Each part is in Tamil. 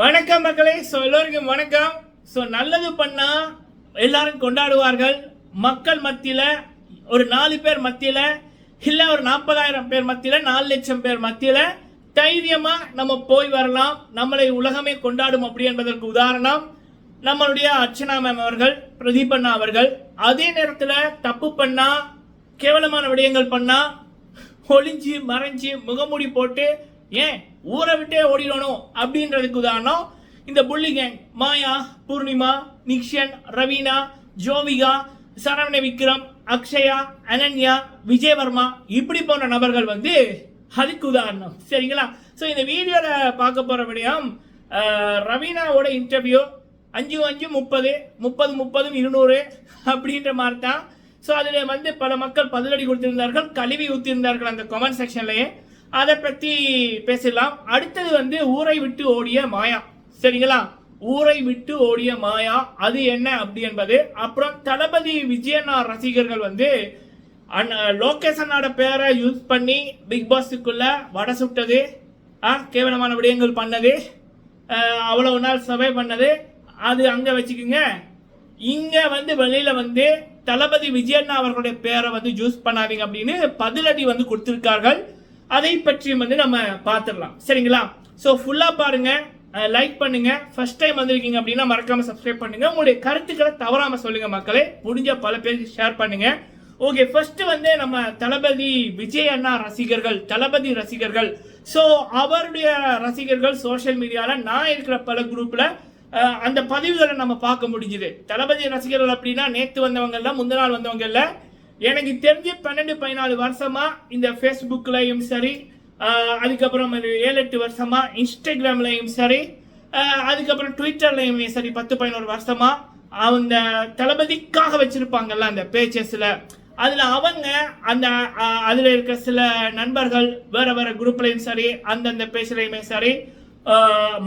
வணக்கம் மக்களே. ஸோ எல்லோருக்கும் வணக்கம். ஸோ நல்லது பண்ணா எல்லாரும் கொண்டாடுவார்கள். மக்கள் மத்தியில் ஒரு நாலு பேர் மத்தியில் இல்லை ஒரு நாற்பதாயிரம் பேர் மத்தியில் நாலு லட்சம் பேர் மத்தியில் தைரியமாக நம்ம போய் வரலாம். நம்மளை உலகமே கொண்டாடும் அப்படி என்பதற்கு உதாரணம் நம்மளுடைய அர்ச்சனா மேம் அவர்கள் பிரதீப் அண்ணா அவர்கள். அதே நேரத்தில் தப்பு பண்ணால் கேவலமான விடயங்கள் பண்ணால் ஒளிஞ்சு மறைஞ்சு முகமூடி போட்டு ஏன்? ஊரை விட்டே ஓடிடணும் அப்படின்றதுக்கு உதாரணம் இந்த புள்ளி கேங் மாயா பூர்ணிமா நிக்ஷன் ரவீனா ஜோவிகா சரவண விக்ரம் அக்ஷயா அனன்யா விஜயவர்மா இப்படி போன்ற நபர்கள் வந்து அதுக்கு உதாரணம். சரிங்களா? ஸோ இந்த வீடியோவில் பார்க்க போகிற விடயம் ரவீனாவோட இன்டர்வியூ அஞ்சு அஞ்சு முப்பது முப்பது முப்பதும் இருநூறு அப்படின்ற மாதிரி தான். ஸோ அதில் வந்து பல மக்கள் பதிலடி கொடுத்திருந்தார்கள் கழுவி ஊற்றிருந்தார்கள் அந்த கமெண்ட் செக்ஷன்லேயே அதை பற்றி பேசிடலாம். அடுத்தது வந்து ஊரை விட்டு ஓடிய மாயா. சரிங்களா? ஊரை விட்டு ஓடிய மாயா அது என்ன அப்படி என்பது. அப்புறம் தளபதி விஜயண்ணா ரசிகர்கள் வந்து அண்ணா லோகேஷ் அண்ணாட பேரை யூஸ் பண்ணி பிக் பாஸுக்குள்ள வடை சுட்டது. ஆ கேவலமான விடயங்கள் பண்ணது. அவ்வளவு நாள் சபை பண்ணது. அது அங்கே வச்சுக்கோங்க. இங்கே வந்து வெளியில் வந்து தளபதி விஜயண்ணா அவர்களுடைய பேரை வந்து யூஸ் பண்ணாதீங்க அப்படின்னு பதிலடி வந்து கொடுத்துருக்கார்கள். அதை பற்றி வந்து நம்ம பார்த்துடலாம். சரிங்களா? ஸோ ஃபுல்லாக பாருங்க. லைக் பண்ணுங்க. ஃபர்ஸ்ட் டைம் வந்திருக்கீங்க அப்படின்னா மறக்காம சப்ஸ்கிரைப் பண்ணுங்க. உங்களுடைய கருத்துக்களை தவறாம சொல்லுங்க மக்களே. முடிஞ்ச பல பேருக்கு ஷேர் பண்ணுங்க. ஓகே ஃபர்ஸ்ட் வந்து நம்ம தளபதி விஜய் அண்ணா ரசிகர்கள் தளபதி ரசிகர்கள். ஸோ அவருடைய ரசிகர்கள் சோஷியல் மீடியாவில் நான் இருக்கிற பல குரூப்பில் அந்த பதிவுகளை நம்ம பார்க்க முடிஞ்சுது. தளபதி ரசிகர்கள் அப்படின்னா நேற்று வந்தவங்க இல்லை முந்த நாள் வந்தவங்க இல்லை எனக்கு தெரிஞ்சு பன்னெண்டு பதினாலு வருஷமா இந்த ஃபேஸ்புக்லையும் சரி அதுக்கப்புறம் ஏழு எட்டு வருஷமா இன்ஸ்டாகிராம்லையும் சரி அதுக்கப்புறம் ட்விட்டர்லையும் சரி பத்து பதினோரு வருஷமா அந்த தளபதிக்காக வச்சிருப்பாங்கல்ல அந்த பேச்சஸில் அதில் அவங்க அந்த அதில் இருக்க சில நண்பர்கள் வேற வேற குரூப்லையும் சரி அந்தந்த பேச்சுலையுமே சரி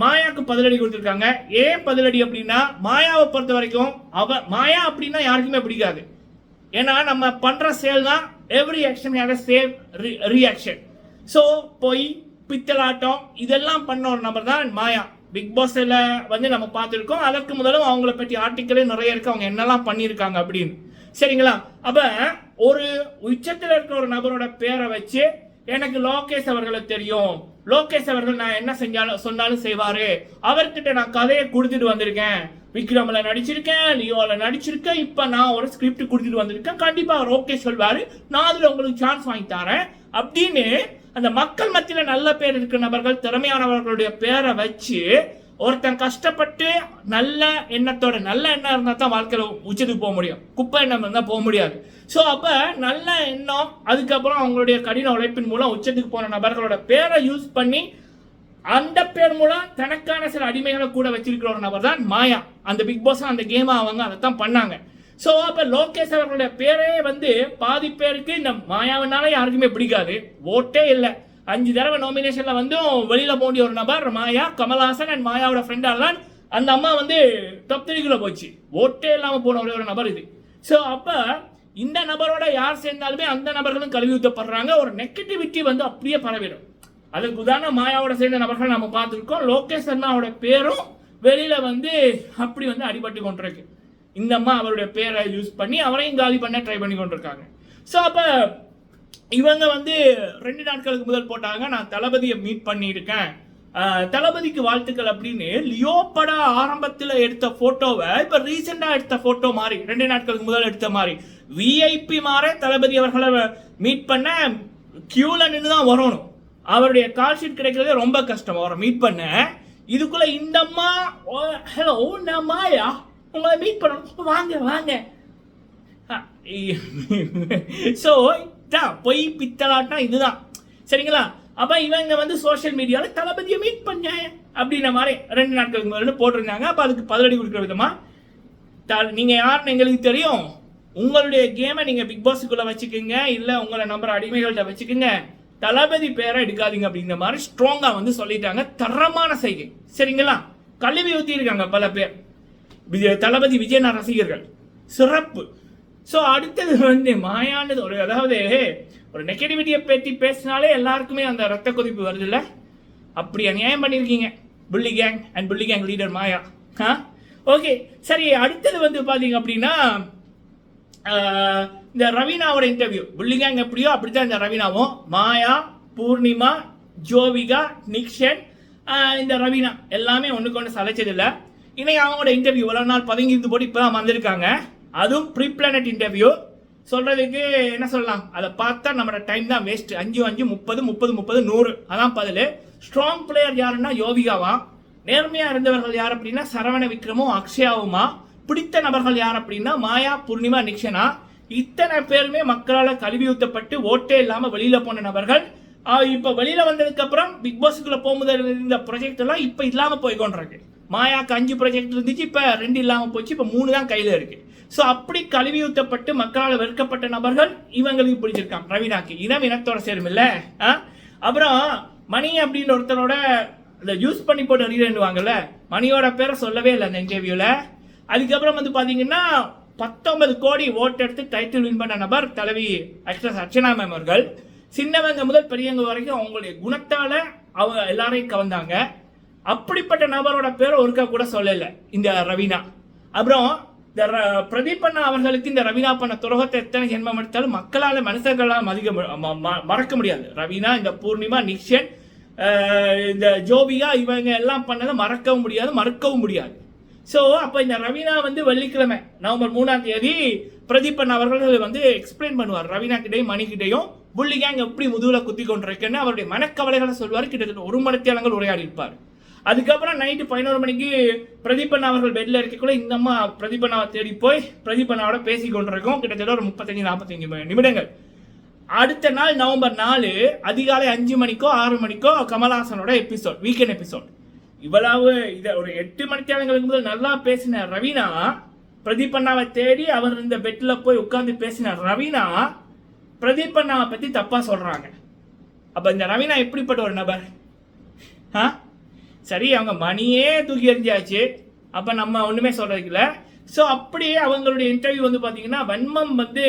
மாயாவுக்கு பதிலடி கொடுத்துருக்காங்க. ஏன் பதிலடி அப்படின்னா மாயாவை பொறுத்த வரைக்கும் அவ மாயா அப்படின்னா யாருக்குமே பிடிக்காது. ஏன்னா நம்ம பண்ணுற செயல் தான் every action have same reaction so பொய் பித்தலாட்டம் இதெல்லாம் பண்ண ஒரு நபர் தான் மாயா. பிக் பாஸில் வந்து நம்ம பார்த்துருக்கோம். அதற்கு முதலும் அவங்கள பற்றி ஆர்டிக்கலே நிறைய இருக்கு. அவங்க என்னெல்லாம் பண்ணியிருக்காங்க அப்படின்னு. சரிங்களா? அப்போ ஒரு உச்சத்தில் இருக்கிற ஒரு நபரோட பேரை வச்சு எனக்கு லோகேஷ் அவர்களை தெரியும். லோகேஷ் அவர்கள் நான் என்ன செஞ்சாலும் சொன்னாலும் செய்வார். அவர்கிட்ட நான் கதையை கொடுத்துட்டு வந்திருக்கேன். விக்ரமில் நடிச்சிருக்கேன் லியோவில் நடிச்சிருக்கேன். இப்போ நான் ஒரு ஸ்கிரிப்ட் கொடுத்துட்டு வந்திருக்கேன். கண்டிப்பாக ரோகே ஓகே நான் அதில் உங்களுக்கு சான்ஸ் வாங்கி தரேன். அப்படின்னு அந்த மக்கள் மத்தியில் நல்ல பேர் இருக்கிற நபர்கள் திறமையானவர்களுடைய பேரை வச்சு ஒருத்தன் கஷ்டப்பட்டு நல்ல எண்ணத்தோட நல்ல எண்ணம் இருந்தால் தான் வாழ்க்கையில் உச்சத்துக்கு போக முடியும். குப்பை எண்ணம் இருந்தால் போக முடியாது. ஸோ அப்போ நல்ல எண்ணம் அதுக்கப்புறம் அவங்களுடைய கடின உழைப்பின் மூலம் உச்சத்துக்கு போன நபர்களோட பேரை யூஸ் பண்ணி அந்த பேர் மூலம் தனக்கான சில அடிமைகளை கூட வச்சிருக்கிற ஒரு நபர் தான் மாயா. அந்த பிக் பாஸ் அந்த கேமை அவங்க அதை தான் பண்ணாங்க. ஸோ அப்போ லோகேஷ் அவர்களுடைய பேரே வந்து பாதி பேருக்கு இந்த மாயாவினால யாருக்குமே பிடிக்காது. ஓட்டே இல்லை. அஞ்சு தடவை நாமினேஷனில் வந்தும் வெளியில் போண்டிய ஒரு நபர் மாயா கமல்ஹாசன் அண்ட் மாயாவோட ஃப்ரெண்டாலாம் அந்த அம்மா வந்து டாப் போச்சு. ஓட்டே இல்லாமல் போன ஒரே ஒரு நபர் இது. ஸோ அப்போ இந்த நபரோட யார் சேர்ந்தாலுமே அந்த நபர்களும் கல்வி ஊற்றப்படுறாங்க ஒரு நெகட்டிவிட்டி வந்து அப்படியே பரவிடும். அதுக்கு உதாரணம் மாயாவோட சேர்ந்த நபர்கள் நம்ம பார்த்துருக்கோம். லோகேஷ் அண்ணாவோட பேரும் வெளியில வந்து அப்படி வந்து அடிபட்டு கொண்டிருக்கு. இந்த அம்மா அவருடைய பேரை யூஸ் பண்ணி அவரையும் காலி பண்ண ட்ரை பண்ணி கொண்டிருக்காங்க. ஸோ அப்போ இவங்க வந்து ரெண்டு நாட்களுக்கு முதல் போட்டாங்க. நான் தளபதியை மீட் பண்ணியிருக்கேன். தளபதிக்கு வாழ்த்துக்கள் அப்படின்னு லியோ பட ஆரம்பத்தில் எடுத்த ஃபோட்டோவை இப்போ ரீசெண்டாக எடுத்த ஃபோட்டோ மாதிரி ரெண்டு நாட்களுக்கு முதல் எடுத்த மாதிரி விஐபி மாற தளபதி அவர்களை மீட் பண்ண க்யூவில் நின்று தான் வரணும். அவருடைய கால் ஷீட் கிடைக்கிறதே ரொம்ப கஷ்டம். அவரை மீட் பண்ண. இதுக்குள்ள இந்த அம்மா ஹலோ நான் மாயா உங்களை மீட் பண்ணணும். வாங்க வாங்க. ஸோ இதான் பொய் பித்தலாட்டம் இதுதான். சரிங்களா? அப்ப இவங்க வந்து சோஷியல் மீடியால தளபதியை மீட் பண்ணேன் அப்படின்ன மாதிரி ரெண்டு நாட்களுக்கு முதல்ல போட்டிருந்தாங்க. அப்ப அதுக்கு பதிலடி கொடுக்குற விதமா. த- நீங்க யாருன்னு எங்களுக்கு தெரியும். உங்களுடைய கேமை நீங்க பிக் பாஸுக்குள்ள வச்சுக்கோங்க. இல்ல உங்களை நம்புற அடிமைகள்கிட்ட வச்சுக்கோங்க. தளபதி பேரை எடுக்காதீங்க அப்படிங்கிற மாதிரி ஸ்ட்ராங்காக வந்து சொல்லிட்டாங்க. தரமான செய்கை. சரிங்களா? கல்வி ஊற்றியிருக்காங்க பல பேர். விஜய் தளபதி விஜயனா ரசிகர்கள். சிறப்பு. ஸோ அடுத்தது வந்து மாயானது ஒரு அதாவது ஒரு நெகட்டிவிட்டியை பற்றி பேசினாலே எல்லாருக்குமே அந்த ரத்த கொதிப்பு வருதுல்ல? அப்படி அநியாயம் பண்ணியிருக்கீங்க புள்ளி கேங் அண்ட் புள்ளி கேங் லீடர் மாயா. ஆ? ஓகே சரி அடுத்தது வந்து பார்த்தீங்க அப்படின்னா இந்த ரவீனாவோட இன்டர்வியூ புள்ளி கேங் எப்படியோ அப்படித்தான் இந்த ரவீனாவும். மாயா பூர்ணிமா ஜோவிகா நிக்ஷன் இந்த ரவீனா எல்லாமே ஒன்றுக்கு ஒன்று சலைச்சதில்லை இன்னைக்கு அவங்களோட இன்டர்வியூ இவ்வளோ நாள் பதுங்கி இருந்து போட்டு இப்போ தான் வந்திருக்காங்க. அதுவும் ப்ரீ பிளானட் இன்டர்வியூ சொல்கிறதுக்கு என்ன சொல்லலாம்? அதை பார்த்தா நம்மளோட டைம் தான் வேஸ்ட் அஞ்சு அஞ்சு முப்பது முப்பது முப்பது நூறு. அதான் பதில். ஸ்ட்ராங் பிளேயர் யாருன்னா யோவிகாவா? நேர்மையாக இருந்தவர்கள் யார் அப்படின்னா சரவண விக்ரமும் அக்ஷயாவுமா. பிடித்த நபர்கள் யார் அப்படின்னா மாயா பூர்ணிமா நிக்ஷனா. இத்தனை பேருமே மக்களால் கழுவி ஊத்தப்பட்டு ஓட்டே இல்லாமல் வெளியில் போன நபர்கள். இப்போ வெளியில் வந்ததுக்கப்புறம் வந்ததுக்கு அப்புறம் பிக் பாஸுக்குள்ள போகும்போது இருந்த ப்ராஜெக்ட் எல்லாம் இல்லாமல் இல்லாம போய் கொண்டிருக்கு மாயாக்கு அஞ்சு ப்ராஜெக்ட் இருந்துச்சு இப்போ ரெண்டு இல்லாமல் போச்சு இப்போ மூணு தான் கையில் இருக்கு. ஸோ அப்படி கழுவி ஊத்தப்பட்டு மக்களால் வெறுக்கப்பட்ட நபர்கள் இவங்களுக்கு பிடிச்சிருக்காங்க. ரவீனாக்கு இனம் இனத்தோட சேரும் இல்லை. ஆ? அப்புறம் மணி அப்படின்னு ஒருத்தரோட இந்த யூஸ் பண்ணி போட்டு அறிவாங்கல்ல மணியோட பேரை சொல்லவே இல்லை அந்த இன்டர்வியூவில் அதுக்கப்புறம் வந்து பார்த்தீங்கன்னா பத்தொன்பது கோடி ஓட்டு எடுத்து டைட்டில் வின் பண்ண நபர் தலைவி ஆக்ட்ரஸ் அர்ச்சனா மேம் அவர்கள். சின்னவங்க முதல் பெரியவங்க வரைக்கும் அவங்களுடைய குணத்தால அவங்க எல்லாரையும் கவர்ந்தாங்க. அப்படிப்பட்ட நபரோட பேரை ஒருக்கா கூட சொல்லல. இந்த ரவீனா. அப்புறம் இந்த ர- அவர்களுக்கு இந்த ரவீனா பண்ண துரோகத்தை எத்தனை ஜென்மம் எடுத்தாலும் மக்களால் மனுஷர்களால் மதிக்க ம- ம- மறக்க முடியாது. ரவீனா இந்த பூர்ணிமா நிக்ஷன் இந்த ஜோபியா இவங்க எல்லாம் பண்ணதை மறக்கவும் முடியாது மறுக்கவும் முடியாது. ஸோ அப்போ இந்த ரவீனா வந்து வெள்ளிக்கிழமை நவம்பர் மூணாம் தேதி பிரதீபன் அவர்கள் வந்து எக்ஸ்பிளைன் பண்ணுவார். ரவீனா கிட்டையும் மணிக்கிட்டையும் புள்ளிங்க எப்படி முதுகில் குத்தி கொண்டிருக்குன்னு அவருடைய மனக்கவலைகளை சொல்வார். கிட்டத்தட்ட ஒரு மணித்தியாலங்கள் உரையாடி இருப்பார் அதுக்கப்புறம் நைட்டு பதினோரு மணிக்கு பிரதீபன் அவர்கள் பெட்டில் இருக்கக்குள்ள இந்த அம்மா பிரதீபனாவை தேடி போய் பிரதீபனாவோட பேசி கொண்டிருக்கோம். கிட்டத்தட்ட ஒரு முப்பத்தஞ்சு நாற்பத்தஞ்சு நிமிடங்கள். அடுத்த நாள் நவம்பர் நாலு அதிகாலை அஞ்சு மணிக்கோ ஆறு மணிக்கோ கமல்ஹாசனோட எபிசோட் வீக்கெண்ட் எபிசோட் இவ்வளவு இதை ஒரு எட்டு மணித்தியாலங்களுக்கு முதல் நல்லா பேசின ரவீனா பிரதீப் அண்ணாவை தேடி அவர் இந்த பெட்டில் போய் உட்காந்து பேசின ரவீனா பிரதீப் அண்ணாவை பற்றி தப்பாக சொல்கிறாங்க அப்போ இந்த ரவீனா எப்படிப்பட்ட ஒரு நபர்? ஆ? சரி அவங்க மணியே தூக்கி எறிஞ்சாச்சு. அப்போ நம்ம ஒன்றுமே சொல்கிறது இல்லை. ஸோ அப்படியே அவங்களுடைய இன்டர்வியூ வந்து பார்த்தீங்கன்னா வன்மம் வந்து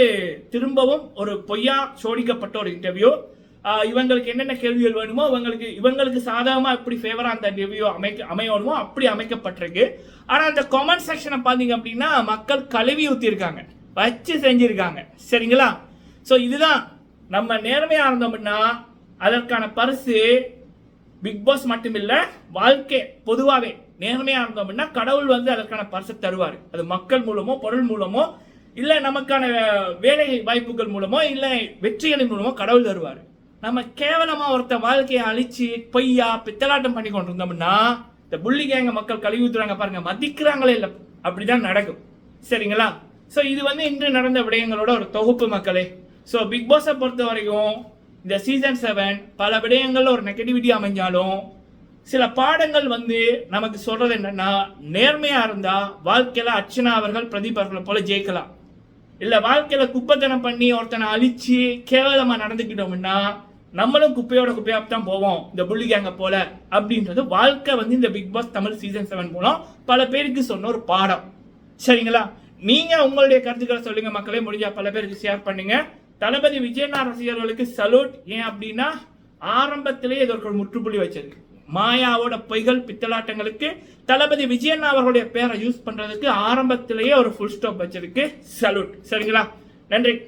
திரும்பவும் ஒரு பொய்யா சோடிக்கப்பட்ட ஒரு இன்டர்வியூ இவங்களுக்கு என்னென்ன கேள்விகள் வேணுமோ இவங்களுக்கு இவங்களுக்கு சாதகமாக எப்படி ஃபேவராக அந்த ரிவ்யூ அமைக்க அமையணுமோ அப்படி அமைக்கப்பட்டிருக்கு. ஆனால் அந்த கமெண்ட் செக்ஷனை பார்த்தீங்க அப்படின்னா மக்கள் கழுவி ஊற்றிருக்காங்க வச்சு செஞ்சுருக்காங்க. சரிங்களா? ஸோ இதுதான். நம்ம நேர்மையாக இருந்தோம்னா அதற்கான பரிசு பிக் பாஸ் மட்டும் வாழ்க்கை பொதுவாகவே நேர்மையாக இருந்தோம் அப்படின்னா கடவுள் வந்து அதற்கான பரிசு தருவார். அது மக்கள் மூலமோ பொருள் மூலமோ இல்லை நமக்கான வேலை வாய்ப்புகள் மூலமோ இல்லை வெற்றிகளின் மூலமோ கடவுள் தருவார். நம்ம கேவலமா ஒருத்த வாழ்க்கையை அழிச்சு பொய்யா பித்தலாட்டம் பண்ணி கொண்டு இருந்தோம்னா இந்த புள்ளி கேங்க மக்கள் கழுவி ஊத்துறாங்க பாருங்க மதிக்கிறாங்களே இல்லை. அப்படிதான் நடக்கும். சரிங்களா? ஸோ இது வந்து இன்று நடந்த விடயங்களோட ஒரு தொகுப்பு மக்களே. ஸோ பிக் பாஸை பொறுத்த வரைக்கும் இந்த சீசன் செவன் பல விடயங்கள்ல ஒரு நெகட்டிவிட்டி அமைஞ்சாலும் சில பாடங்கள் வந்து நமக்கு சொல்றது என்னன்னா நேர்மையா இருந்தா வாழ்க்கையில அர்ச்சனா அவர்கள் பிரதீப் அவர்களை போல ஜெயிக்கலாம். இல்லை வாழ்க்கையில குப்பத்தனம் பண்ணி ஒருத்தனை அழிச்சு கேவலமா நடந்துக்கிட்டோம்னா நம்மளும் குப்பையோட குப்பையாக தான் போவோம். இந்த புள்ளி கேங்க போல அப்படின்றது வாழ்க்கை வந்து இந்த Bigg Boss Tamil season seven மூலம் பல பேருக்கு சொன்ன ஒரு பாடம். சரிங்களா? நீங்க உங்களுடைய கருத்துக்களை சொல்லுங்க மக்களே. முடிஞ்சா பல பேருக்கு ஷேர் பண்ணுங்க. தளபதி விஜயநாத ரசிகர்களுக்கு சலூட் ஏன் அப்படின்னா ஆரம்பத்திலேயே இதற்கு ஒரு முற்றுப்புள்ளி வச்சிருக்கு. மாயாவோட பொய்கள் பித்தலாட்டங்களுக்கு தளபதி விஜயன் அவர்களுடைய பேரை யூஸ் பண்றதுக்கு ஆரம்பத்திலேயே ஒரு ஃபுல் ஸ்டாப் வச்சிருக்கு. சலூட் சரிங்களா? நன்றி.